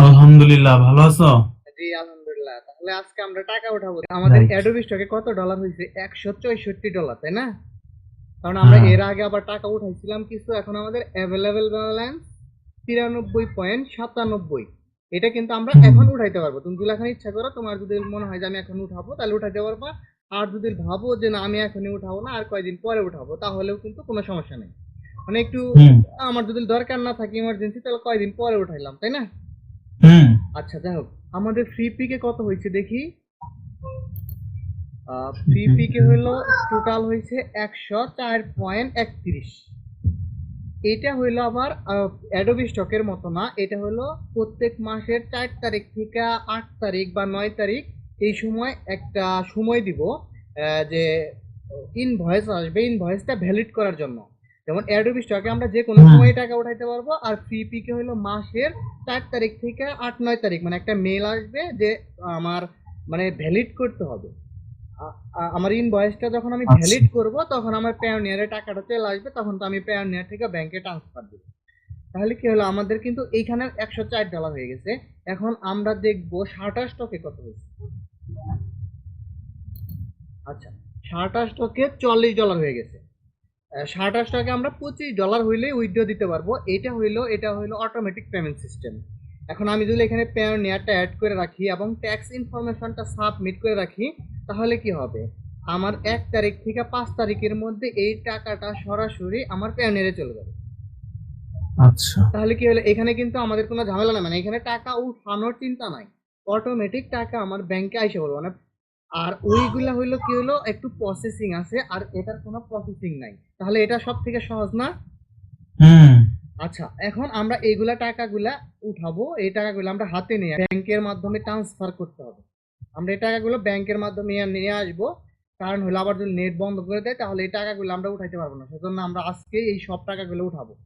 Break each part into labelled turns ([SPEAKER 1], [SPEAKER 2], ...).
[SPEAKER 1] আলহামদুলিল্লাহ ভালো আছো?
[SPEAKER 2] জি আলহামদুলিল্লাহ। তাহলে আজকে আমরা টাকা উঠাবো। আমাদের অ্যাডোবি স্টকে কত ডলার হয়েছে? একশো চৌষট্টি ডলার তাই না? কারণ আমরা
[SPEAKER 1] হ্যাঁ।
[SPEAKER 2] এর আগে আবার টাকা উঠাইছিলাম কিছু এখন আমাদের অ্যাভেলেবেল ব্যালেন্স তিরানব্বই পয়েন্ট সাতানব্বই। এটা কিন্তু আমরা এখন উঠাইতে পারব। তুমি যদি এখন ইচ্ছা করো তোমার যদি মনে হয় যে আমি এখন উঠাবো তাহলে উঠাইতে পারবা। আর যদি ভাবো যে না আমি এখনই উঠাবো না আর কয়দিন পরে উঠাবো তাহলেও কিন্তু কোনো সমস্যা নেই। মানে একটু আমার যদি দরকার না থাকে ইমার্জেন্সি তাহলে কয়দিন পরে উঠাইলাম তাই না?
[SPEAKER 1] হুম।
[SPEAKER 2] আচ্ছা যাই হোক। আমাদের ফ্রি পিকে কত হয়েছে দেখি? ফ্রি পিকে হইল টোটাল হয়েছে একশো চার পয়েন্ট একত্রিশ। এটা হইল আবার অ্যাডোবি স্টকের মতো না। এটা হলো প্রত্যেক মাসের চার তারিখ থেকে আট তারিখ বা নয় তারিখ এই সময় একটা সময় দিব যে ইনভয়েস আসবে ইনভয়েসটা ভ্যালিড করার জন্য। যেমন অ্যাডোবি স্টকে আমরা যে কোনো সময় টাকা উঠাইতে পারব আর ফ্রি পিকে হলো মাসের চার তারিখ থেকে আট নয় তারিখ মানে একটা মেল আসবে যে আমার মানে ভ্যালিড করতে হবে। আমার ইনভয়েসটা যখন আমি
[SPEAKER 1] আচ্ছা।
[SPEAKER 2] ভ্যালিড করব তখন আমার পেওনিয়ারে টাকাটা চলে আসবে তখন তো আমি পেওনিয়ার থেকে ব্যাংকে ট্রান্সফার দিব। তাহলে কি হলো আমাদের কিন্তু এইখানে একশো চার ডলার হয়ে গেছে। এখন আমরা দেখব শার্টার স্টকে কত হয়েছে। আচ্ছা শার্টার স্টকে চল্লিশ ডলার হয়ে গেছে। শার্টার টাকা আমরা পঁচিশ ডলার হইলেই উইথড্র দিতে পারব। এটা হইল এটা হইল অটোমেটিক পেমেন্ট সিস্টেম এখন আমি যদি এখানে পেওনিয়ারটা অ্যাড করে রাখি এবং ট্যাক্স ইনফরমেশনটা সাবমিট করে রাখি তাহলে কি হবে? আমার এক তারিখ থেকে পাঁচ তারিখের মধ্যে এই টাকাটা সরাসরি আমার পেয়ার পেওনিয়ারে চলে যাবে।
[SPEAKER 1] আচ্ছা।
[SPEAKER 2] তাহলে কি হলো? এখানে কিন্তু আমাদের কোনো ঝামেলা নাই। মানে এখানে টাকা উঠানোর চিন্তা নাই। অটোমেটিক টাকা আমার ব্যাংকে আইসে পড়বে। মানে আর ওইগুলা হইল কি হলো একটু প্রসেসিং আছে আর এটার কোনো প্রসেসিং নাই। তাহলে এটা সব থেকে সহজ না?
[SPEAKER 1] হুম।
[SPEAKER 2] আচ্ছা এখন আমরা এইগুলা টাকাগুলা উঠাবো এই টাকাগুলো আমরা হাতে নিয়ে ব্যাংকের মাধ্যমে ট্রান্সফার করতে হবে। আমরা এই টাকাগুলো ব্যাংকের মাধ্যমে নিয়ে- নিয়ে আসব কারণ হলো আবার যদি নেট বন্ধ করে দেয় তাহলে এই টাকাগুলো আমরা উঠাইতে পারব না। সেজন্য আমরা আজকে এই সব টাকাগুলো উঠাবো।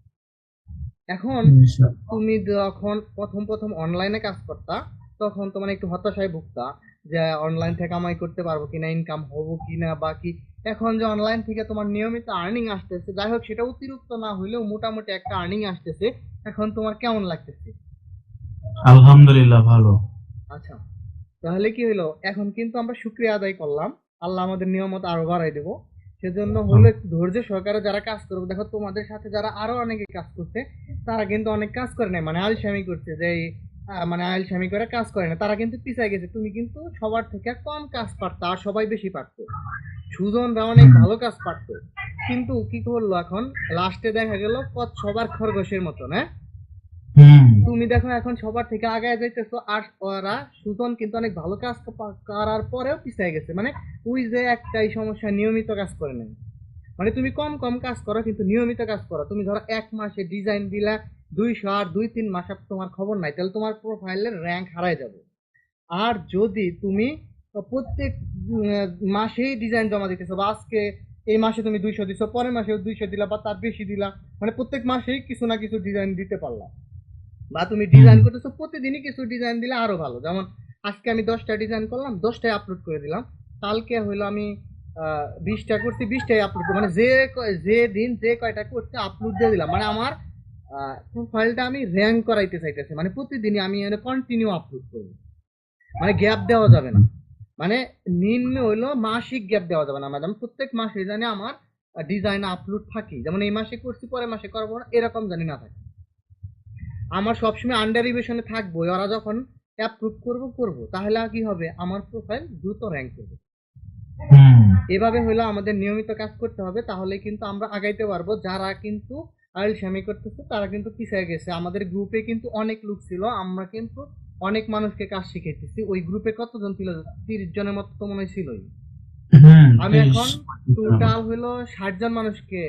[SPEAKER 2] এখন তুমি যখন প্রথম প্রথম অনলাইনে কাজ করতা তখন তোমার একটু হতাশায় ভুগতা। যে অনলাইন থেকে কামাই করতে পারব কিনা ইনকাম হব কিনা বা কি। এখন যে অনলাইন থেকে তোমার নিয়মিত আর্নিং আসতেছে যাই হোক সেটা অতিরিক্ত না হইলেও মোটামুটি একটা আর্নিং আসতেছে। এখন তোমার কেমন লাগতেছে?
[SPEAKER 1] আলহামদুলিল্লাহ ভালো।
[SPEAKER 2] আচ্ছা তাহলে কি হলো এখন কিন্তু আমরা শুক্রিয়া আদায় করলাম। আল্লাহ আমাদের নিয়মত আরও বাড়াই দেবো। সেজন্য হলো একটু ধৈর্য সহকারে যারা কাজ করবে দেখো তোমাদের সাথে যারা আরও অনেকে কাজ করছে তারা কিন্তু অনেক কাজ করে নাই। মানে আলসামি করছে যে মানে আলসামি করে কাজ করে না। তারা কিন্তু পিছায় গেছে। তুমি কিন্তু সবার থেকে কম কাজ পারতো আর সবাই বেশি পারতো। সুজনরা অনেক ভালো কাজ পারতো। কিন্তু কি করল এখন? লাস্টে দেখা গেল পথ সবার খরগোশের মতন হ্যাঁ?
[SPEAKER 1] হুম।
[SPEAKER 2] তুমি দেখো এখন সবার থেকে আগায় যাইতেছো আর ওরা সুজন কিন্তু অনেক ভালো কাজ করার পরেও পিছিয়ে গেছে। মানে ওই যে একটাই সমস্যা নিয়মিত কাজ করে নেই মানে তুমি কম কম কাজ করো কিন্তু নিয়মিত কাজ করো। তুমি ধরো এক মাসে ডিজাইন দিলা দুইশো আর দুই তিন মাস তোমার খবর নাই, তাহলে তোমার প্রোফাইলের র্যাঙ্ক হারায় যাবে। আর যদি তুমি প্রত্যেক মাসেই ডিজাইন জমা দিতেছো, বা আজকে এই মাসে তুমি দুইশো দিছো, পরের মাসেও দুইশো দিলা বা তার বেশি দিলা মানে প্রত্যেক মাসেই কিছু না কিছু ডিজাইন দিতে পারলা। বা তুমি ডিজাইন করতেছো, প্রতিদিনই কিছু ডিজাইন দিলে আরও ভালো। যেমন আজকে আমি দশটা ডিজাইন করলাম দশটাই আপলোড করে দিলাম। কালকে হইল আমি বিশটা করছি বিশটাই আপলোড মানে যে যে দিন যে কয়টা করছে আপলোড দিয়ে দিলাম। মানে আমার প্রোফাইলটা আমি র্যাঙ্ক করাইতে চাইতেছি। মানে প্রতিদিনই আমি কন্টিনিউ আপলোড করব। মানে গ্যাপ দেওয়া যাবে না। মানে নিম্ন হইল মাসিক গ্যাপ দেওয়া যাবে না ম্যাডাম প্রত্যেক মাসে জানি আমার ডিজাইন আপলোড থাকি যেমন এই মাসে করছি পরের মাসে করব না এরকম জানি না থাকে। আমার সবসময় আন্ডার রিভিশনে থাকব। ওরা যখন অ্যাপ্রুভ করব করব। তাহলে কি হবে? আমার প্রোফাইল দ্রুত র্যাঙ্ক করবে। এভাবে হলো আমাদের নিয়মিত কাজ করতে হবে। তাহলে কিন্তু আমরা আগাইতে পারব। যারা কিন্তু আইল স্বামী করতেছে তারা কিন্তু পিছিয়ে গেছে। আমাদের গ্রুপে কিন্তু অনেক লোক ছিল আমরা কিন্তু অনেক মানুষকে কাজ শিখাইতেছি। ওই গ্রুপে কতজন ছিল? তিরিশ জনের মতো তো মনে ছিলই। আমি এখন টোটাল হলো ষাট জন মানুষকে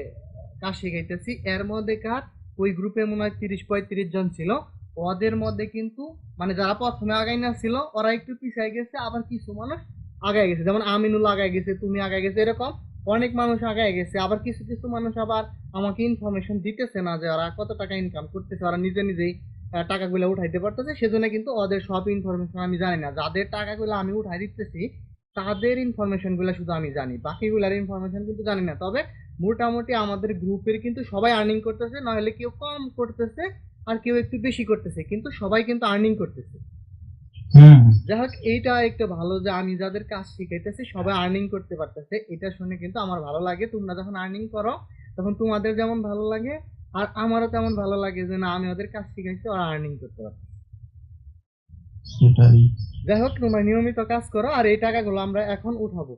[SPEAKER 2] কাজ শিখাইতেছি। এর মধ্যে কার ওই গ্রুপে মনে হয় তিরিশ পঁয়ত্রিশ জন ছিল। ওদের মধ্যে কিন্তু মানে যারা প্রথমে আগাই না ছিল ওরা একটু পিছিয়ে গেছে আবার কিছু মানুষ আগায় গেছে। যেমন আমিনুল আগায় গেছে তুমি আগায় গেছে এরকম। অনেক মানুষ আগায় গেছে, আবার কিছু কিছু মানুষ আবার আমাকে ইনফরমেশন দিতেছে না যে ওরা কত টাকা ইনকাম করতেছে, ওরা নিজে নিজেই টাকাগুলো উঠাইতে পারতেছে। সেজন্য কিন্তু ওদের সব ইনফরমেশন আমি জানি না। যাদের টাকাগুলো আমি উঠাই দিতেছি, তাদের ইনফরমেশনগুলো শুধু আমি জানি। বাকিগুলার ইনফরমেশন কিন্তু জানি না। তবে মোটামুটি আমাদের গ্রুপের কিন্তু সবাই আর্নিং করতেছে, নাহলে কেউ কম করতেছে আর কেউ একটু বেশি করতেছে। কিন্তু সবাই কিন্তু আর্নিং করতেছে।
[SPEAKER 1] হুম।
[SPEAKER 2] যাই হোক এইটা একটু ভালো যে আমি যাদের কাজ শিখাইতেছি সবাই আর্নিং করতে পারতেছে। এটা শুনে কিন্তু আমার ভালো লাগে। তোমরা যখন আর্নিং করো তখন তোমাদের যেমন ভালো লাগে আর আমারও তেমন ভালো লাগে যে না আমি ওদের কাজ শিখাইছি ওরা আর্নিং করতে
[SPEAKER 1] পারতেছে।
[SPEAKER 2] যাই হোক তোমরা নিয়মিত কাজ করো আর এই টাকাগুলো আমরা এখন উঠাবো।